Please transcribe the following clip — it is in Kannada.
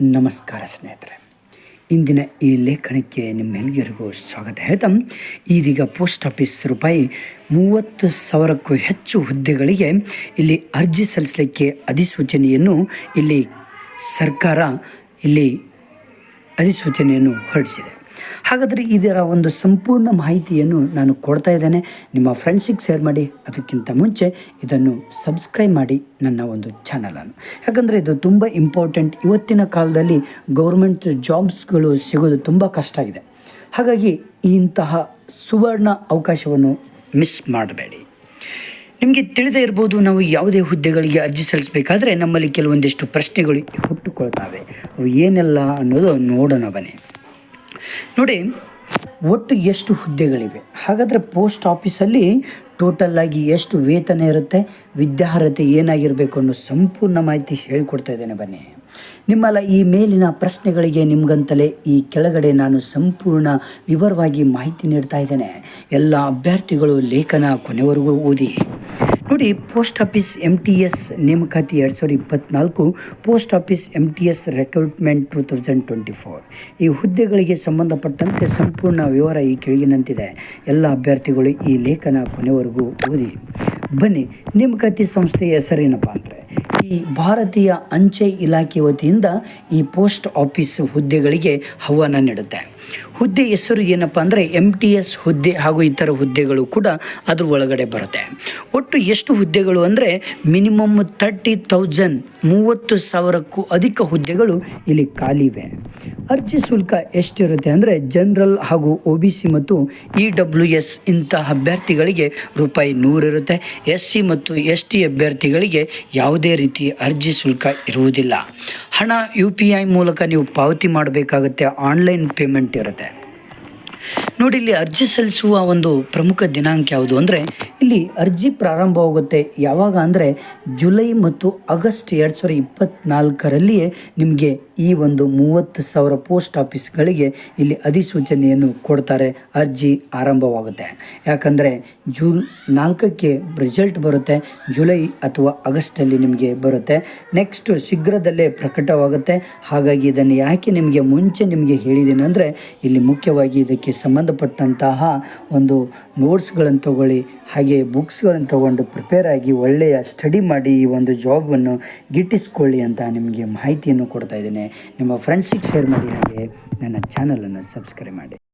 ನಮಸ್ಕಾರ ಸ್ನೇಹಿತರೆ. ಇಂದಿನ ಈ ಲೇಖನಕ್ಕೆ ನಿಮ್ಮೆಲ್ಲರಿಗೂ ಸ್ವಾಗತ. ಹೇಳ್ತಾ, ಇದೀಗ ಪೋಸ್ಟ್ ಆಫೀಸ್ ರೂಪಾಯಿ ಮೂವತ್ತು ಸಾವಿರಕ್ಕೂ ಹೆಚ್ಚು ಹುದ್ದೆಗಳಿಗೆ ಇಲ್ಲಿ ಅರ್ಜಿ ಸಲ್ಲಿಸಲಿಕ್ಕೆ ಅಧಿಸೂಚನೆಯನ್ನು ಇಲ್ಲಿ ಸರ್ಕಾರ ಇಲ್ಲಿ ಅಧಿಸೂಚನೆಯನ್ನು ಹೊರಡಿಸಿದೆ. ಹಾಗಾದರೆ ಇದರ ಒಂದು ಸಂಪೂರ್ಣ ಮಾಹಿತಿಯನ್ನು ನಾನು ಕೊಡ್ತಾ ಇದ್ದೇನೆ. ನಿಮ್ಮ ಫ್ರೆಂಡ್ಸಿಗೆ ಶೇರ್ ಮಾಡಿ, ಅದಕ್ಕಿಂತ ಮುಂಚೆ ಇದನ್ನು ಸಬ್ಸ್ಕ್ರೈಬ್ ಮಾಡಿ ನನ್ನ ಒಂದು ಚಾನಲನ್ನು ಯಾಕಂದರೆ ಇದು ತುಂಬ ಇಂಪಾರ್ಟೆಂಟ್ ಇವತ್ತಿನ ಕಾಲದಲ್ಲಿ ಗೌರ್ಮೆಂಟ್ ಜಾಬ್ಸ್ಗಳು ಸಿಗೋದು ತುಂಬ ಕಷ್ಟ ಆಗಿದೆ. ಹಾಗಾಗಿ ಇಂತಹ ಸುವರ್ಣ ಅವಕಾಶವನ್ನು ಮಿಸ್ ಮಾಡಬೇಡಿ. ನಿಮಗೆ ತಿಳಿದೇ ಇರ್ಬೋದು, ನಾವು ಯಾವುದೇ ಹುದ್ದೆಗಳಿಗೆ ಅರ್ಜಿ ಸಲ್ಲಿಸಬೇಕಾದ್ರೆ ನಮ್ಮಲ್ಲಿ ಕೆಲವೊಂದಿಷ್ಟು ಪ್ರಶ್ನೆಗಳು ಹುಟ್ಟುಕೊಳ್ತಾವೆ. ಅವು ಏನೆಲ್ಲ ಅನ್ನೋದು ನೋಡೋಣ ಬನ್ನಿ. ನೋಡಿ, ಒಟ್ಟು ಎಷ್ಟು ಹುದ್ದೆಗಳಿವೆ? ಹಾಗಾದರೆ ಪೋಸ್ಟ್ ಆಫೀಸಲ್ಲಿ ಟೋಟಲ್ ಆಗಿ ಎಷ್ಟು ವೇತನ ಇರುತ್ತೆ, ವಿದ್ಯಾರ್ಹತೆ ಏನಾಗಿರಬೇಕು ಅನ್ನೋ ಸಂಪೂರ್ಣ ಮಾಹಿತಿ ಹೇಳಿಕೊಡ್ತಾ ಇದ್ದೇನೆ ಬನ್ನಿ. ನಿಮ್ಮಲ್ಲ ಈ ಮೇಲಿನ ಪ್ರಶ್ನೆಗಳಿಗೆ ನಿಮಗಂತಲೇ ಈ ಕೆಳಗಡೆ ನಾನು ಸಂಪೂರ್ಣ ವಿವರವಾಗಿ ಮಾಹಿತಿ ನೀಡ್ತಾ ಇದ್ದೇನೆ. ಎಲ್ಲ ಅಭ್ಯರ್ಥಿಗಳು ಲೇಖನ ಕೊನೆವರೆಗೂ ಓದಿ. ನೋಡಿ post office M T S ನೇಮಕಾತಿ ಎರಡು ಸಾವಿರದ ಇಪ್ಪತ್ತ್ನಾಲ್ಕು post office M T S recruitment two thousand twenty four ಈ ಹುದ್ದೆಗಳಿಗೆ ಸಂಬಂಧಪಟ್ಟಂತೆ ಸಂಪೂರ್ಣ ವಿವರ ಈ ಕೆಳಗಿನಂತಿದೆ. ಎಲ್ಲ ಅಭ್ಯರ್ಥಿಗಳು ಈ ಲೇಖನ ಕೊನೆವರೆಗೂ ಓದಿ. ಬನ್ನಿ, ನೇಮಕಾತಿ ಸಂಸ್ಥೆಯ ಹೆಸರೇನಪ್ಪ ಅಂದರೆ ಈ ಭಾರತೀಯ ಅಂಚೆ ಇಲಾಖೆ ವತಿಯಿಂದ ಈ ಪೋಸ್ಟ್ ಆಫೀಸ್ ಹುದ್ದೆಗಳಿಗೆ ಆಹ್ವಾನ ನೀಡುತ್ತೆ. ಹುದ್ದೆ ಹೆಸರು ಏನಪ್ಪ ಅಂದರೆ ಎಂ ಟಿ ಎಸ್ ಹುದ್ದೆ ಹಾಗೂ ಇತರ ಹುದ್ದೆಗಳು ಕೂಡ ಅದ್ರ ಒಳಗಡೆ ಬರುತ್ತೆ. ಒಟ್ಟು ಎಷ್ಟು ಹುದ್ದೆಗಳು ಅಂದರೆ ಮಿನಿಮಮ್ ತರ್ಟಿ ತೌಸಂಡ್ ಮೂವತ್ತು ಸಾವಿರಕ್ಕೂ ಅಧಿಕ ಹುದ್ದೆಗಳು ಇಲ್ಲಿ ಖಾಲಿವೆ ಅರ್ಜಿ ಶುಲ್ಕ ಎಷ್ಟಿರುತ್ತೆ ಅಂದರೆ ಜನರಲ್ ಹಾಗೂ ಒ ಬಿ ಸಿ ಮತ್ತು ಇ ಡಬ್ಲ್ಯೂ ಎಸ್ ಇಂತಹ ಅಭ್ಯರ್ಥಿಗಳಿಗೆ ರೂಪಾಯಿ ನೂರಿರುತ್ತೆ ಎಸ್ ಸಿ ಮತ್ತು ಎಸ್ ಟಿ ಅಭ್ಯರ್ಥಿಗಳಿಗೆ ಯಾವುದೇ ರೀತಿ ಅರ್ಜಿ ಶುಲ್ಕ ಇರುವುದಿಲ್ಲ. ಹಣ ಯು ಪಿ ಐ ಮೂಲಕ ನೀವು ಪಾವತಿ ಮಾಡಬೇಕಾಗುತ್ತೆ. ಆನ್ಲೈನ್ ಪೇಮೆಂಟ್ ಇರುತ್ತೆ. ನೋಡಿ, ಇಲ್ಲಿ ಅರ್ಜಿ ಸಲ್ಲಿಸುವ ಒಂದು ಪ್ರಮುಖ ದಿನಾಂಕ ಯಾವುದು ಅಂದರೆ, ಇಲ್ಲಿ ಅರ್ಜಿ ಪ್ರಾರಂಭವಾಗುತ್ತೆ ಯಾವಾಗ ಅಂದರೆ, ಜುಲೈ ಮತ್ತು ಆಗಸ್ಟ್ ಎರಡು ಸಾವಿರದ ಇಪ್ಪತ್ತ್ನಾಲ್ಕರಲ್ಲಿಯೇ ನಿಮಗೆ ಈ ಒಂದು ಮೂವತ್ತು ಸಾವಿರ ಪೋಸ್ಟ್ ಆಫೀಸ್ಗಳಿಗೆ ಇಲ್ಲಿ ಅಧಿಸೂಚನೆಯನ್ನು ಕೊಡ್ತಾರೆ. ಅರ್ಜಿ ಆರಂಭವಾಗುತ್ತೆ. ಯಾಕಂದರೆ, ಜೂನ್ ನಾಲ್ಕಕ್ಕೆ ರಿಸಲ್ಟ್ ಬರುತ್ತೆ, ಜುಲೈ ಅಥವಾ ಆಗಸ್ಟಲ್ಲಿ ನಿಮಗೆ ಬರುತ್ತೆ. ನೆಕ್ಸ್ಟ್ ಶೀಘ್ರದಲ್ಲೇ ಪ್ರಕಟವಾಗುತ್ತೆ. ಹಾಗಾಗಿ ಇದನ್ನು ಯಾಕೆ ನಿಮಗೆ ಮುಂಚೆ ನಿಮಗೆ ಹೇಳಿದ್ದೀನಿ ಅಂದರೆ, ಇಲ್ಲಿ ಮುಖ್ಯವಾಗಿ ಇದಕ್ಕೆ ಸಂಬಂಧಪಟ್ಟಂತಹ ಒಂದು ನೋಟ್ಸ್ಗಳನ್ನು ತಗೊಳ್ಳಿ, ಹಾಗೆ ಬುಕ್ಸ್ಗಳನ್ನು ತಗೊಂಡು ಪ್ರಿಪೇರ್ ಆಗಿ ಒಳ್ಳೆಯ ಸ್ಟಡಿ ಮಾಡಿ ಈ ಒಂದು ಜಾಬನ್ನು ಗಿಟ್ಟಿಸ್ಕೊಳ್ಳಿ ಅಂತ ನಿಮಗೆ ಮಾಹಿತಿಯನ್ನು ಕೊಡ್ತಾ ಇದ್ದೇನೆ. ನಿಮ್ಮ ಫ್ರೆಂಡ್ಸಿಗೆ ಶೇರ್ ಮಾಡಿ, ಹಾಗೆ ನನ್ನ ಚಾನಲನ್ನು ಸಬ್ಸ್ಕ್ರೈಬ್ ಮಾಡಿ.